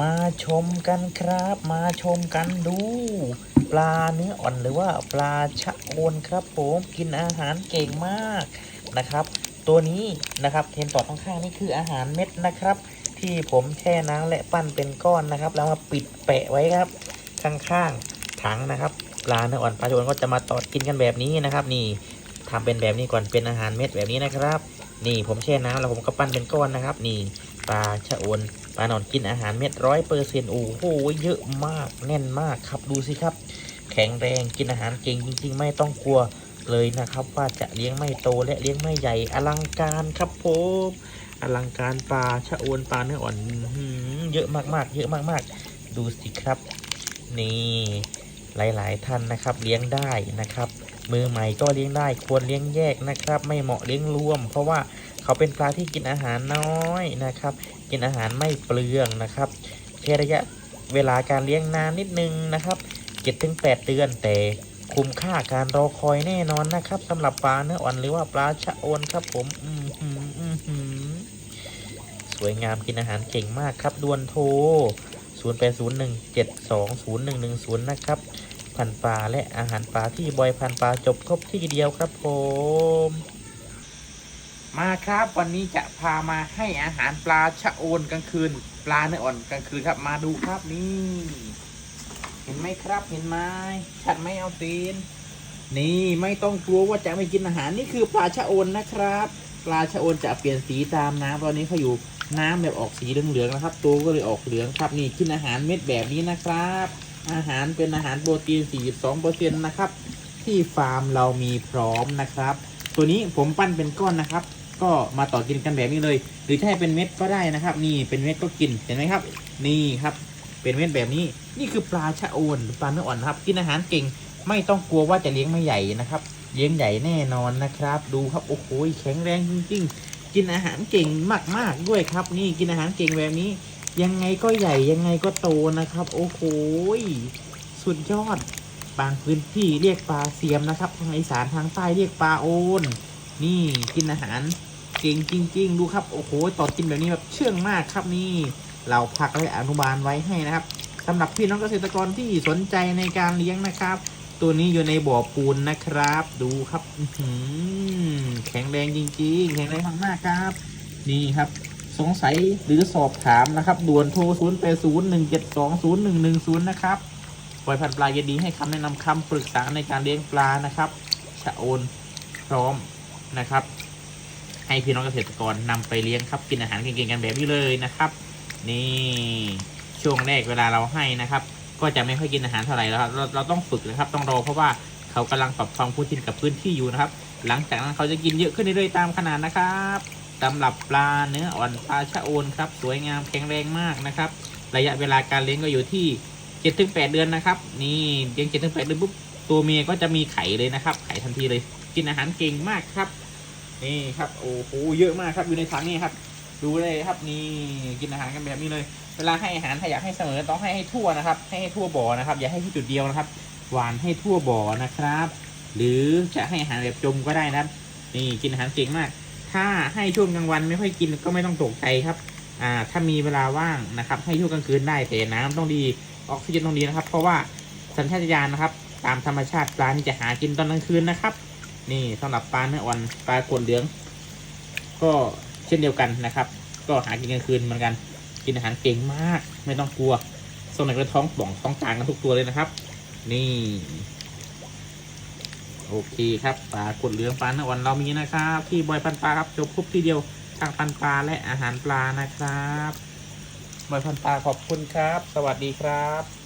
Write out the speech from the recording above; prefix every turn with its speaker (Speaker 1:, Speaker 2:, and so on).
Speaker 1: มาชมกันครับ มาชมกันดู ปลาเนื้ออ่อนหรือว่าปลาชะโอนครับผมกินอาหารเก่งมากนะครับ ตัวนี้นะครับเทนต่อข้างๆนี่คืออาหารเม็ดนะครับ ที่ผมแช่น้ำและปั้นเป็นก้อนนะครับ แล้วมาปิดแปะไว้ครับ ข้างๆถังนะครับ ปลาเนื้ออ่อนปลาชะโอนก็จะมาตอดกินกันแบบนี้นะครับ นี่ทำเป็นแบบนี้ก่อนเป็นอาหารเม็ดแบบนี้นะครับ นี่ผมแช่น้ำแล้วผมก็ปั้นเป็นก้อนนะครับ นี่ปลาชะโอน ปลาหนอนกินอาหารเม็ดร้อยเปอร์เซ็นต์โอ้โหเยอะมากแน่นมากครับดูสิครับ แข็งแรงกินอาหารเก่งจริง ๆ ไม่ต้องกลัวเลยนะครับ ว่าจะเลี้ยงไม่โตและเลี้ยงไม่ใหญ่อลังการครับผมอลังการปลาชะโอนปลาเนื้ออ่อนเยอะมากๆ เยอะมากๆ ดูสิครับ นี่หลาย ๆ ท่านนะครับ เลี้ยงได้นะครับ มือใหม่ก็เลี้ยงได้ ควรเลี้ยงแยกนะครับ ไม่เหมาะเลี้ยงรวม เพราะว่าเขาเป็นปลาที่กินอาหารน้อยนะครับ กินอาหารไม่เปลืองนะครับแค่ระยะเวลาการเลี้ยงนานนิดนึงนะครับ7-8เดือนแต่คุ้มค่าการรอคอยแน่นอนนะครับสำหรับปลาเนื้ออ่อนหรือว่าปลาชะโอนครับผมอือหืออื้อหือสวยงามกินอาหารเก่งมากครับดวนโทร 0801720110 นะครับ พันปลาและอาหารปลาที่บอยพันปลาจบครบที่เดียวครับผม มาครับวันนี้จะพามาให้อาหารปลาชะโอนกลางคืน ปลาเนื้ออ่อนกลางคืนครับ มาดูครับนี่ เห็นไหมครับเห็นไหมชัดไหมเอาตีน นี่ไม่ต้องกลัวว่าจะไม่กินอาหารนี่คือปลาชะโอนนะครับ ปลาชะโอนจะเปลี่ยนสีตามน้ำตอนนี้เขาอยู่น้ำแบบออกสีเหลืองๆนะครับ ตัวก็เลยออกเหลืองครับ นี่กินอาหารเม็ดแบบนี้นะครับ อาหารเป็นอาหารโปรตีน 42%นะครับ ที่ฟาร์มเรามีพร้อมนะครับ ตัวนี้ผมปั้นเป็นก้อนนะครับ ก็มาต่อกินกันแบบนี้เลย หรือถ้าให้เป็นเม็ดก็ได้นะครับ นี่เป็นเม็ดก็กินเห็นไหมครับ นี่ครับเป็นเม็ดแบบนี้นี่คือปลาชะโอนปลาเนื้ออ่อนครับ กินอาหารเก่ง ไม่ต้องกลัวว่าจะเลี้ยงไม่ใหญ่นะครับ เลี้ยงใหญ่แน่นอนนะครับ ดูครับโอ้โหแข็งแรงจริงๆ กินอาหารเก่งมากๆด้วยครับ นี่กินอาหารเก่งแบบนี้ ยังไงก็ใหญ่ยังไงก็โตนะครับ โอ้โหสุดยอด บางพื้นที่เรียกปลาเสียมนะครับ ทางอีสานทางใต้เรียกปลาโอน นี่กินอาหาร เก่งจริง ๆ ดูครับโอ้โหต่อกินแบบนี้แบบเชื่องมากครับนี่ เราพักและอนุบาลไว้ให้นะครับสำหรับพี่น้องเกษตรกรที่สนใจในการเลี้ยงนะครับ ตัวนี้อยู่ในบ่อปูนนะครับ ดูครับหือแข็งแรงจริง ๆ แข็งแรงมากๆครับ นี่ครับสงสัยหรือสอบถามนะครับ ด่วนโทร 0 8 0 1 7 2 0 1 1 0 นะครับปล่อยพันปลาเย็นดีให้คำแนะนำคำปรึกษาในการเลี้ยงปลานะครับ ชะโอนพร้อมนะครับ ให้พี่น้องเกษตรกรนำไปเลี้ยงครับกินอาหารเก่งๆกันแบบนี้เลยนะครับ นี่ช่วงแรกเวลาเราให้นะครับ ก็จะไม่ค่อยกินอาหารเท่าไหร่แล้วครับเราเราต้องฝึกนะครับ ต้องรอเพราะว่าเขากำลังปรับความคุ้นชินกับพื้นที่อยู่นะครับ หลังจากนั้นเขาจะกินเยอะขึ้นเรื่อยๆตามขนาดนะครับสำหรับปลาเนื้ออ่อนปลาชะโอนครับ สวยงามแข็งแรงมากนะครับ ระยะเวลาการเลี้ยงก็อยู่ที่7-8เดือนนะครับ นี่เลี้ยง7-8เดือนปุ๊บตัวเมียก็จะมีไข่เลยนะครับ ไข่ทันทีเลย กินอาหารเก่งมากครับ นี่ครับโอ้โหเยอะมากครับอยู่ในถังนี่ครับ ดูเลยครับนี่กินอาหารกันแบบนี้เลย เวลาให้อาหารถ้าอยากให้เสมอต้องให้ให้ทั่วนะครับ ให้ให้ทั่วบ่อนะครับ อย่าให้ที่จุดเดียวนะครับ หวานให้ทั่วบ่อนะครับ หรือจะให้อาหารแบบจมก็ได้นะครับ นี่กินอาหารเก่งมาก ถ้าให้ช่วงกลางวันไม่ค่อยกินก็ไม่ต้องตกใจครับอ่าถ้ามีเวลาว่างนะครับ ให้ช่วงกลางคืนได้แต่น้ำต้องดีออกซิเจนต้องดีนะครับ เพราะว่าสัญชาตญาณนะครับ ตามธรรมชาติปลานี่จะหากินตอนกลางคืนนะครับ นี่สำหรับปลาเนื้ออ่อนปลากดเหลือง ก็เช่นเดียวกันนะครับ ก็หากินกลางคืนเหมือนกัน กินอาหารเก่งมาก ไม่ต้องกลัวส่วนไหนก็ท้องป่องท้องกลางกันทุกตัวเลยนะครับ นี่ โอเคครับปลากดเหลืองปลาเนื้ออ่อนเรามีนะครับ ที่บอยพันปลาครับจบครบทีเดียวทางพันปลาและอาหารปลานะครับบอยพันปลาขอบคุณครับ สวัสดีครับ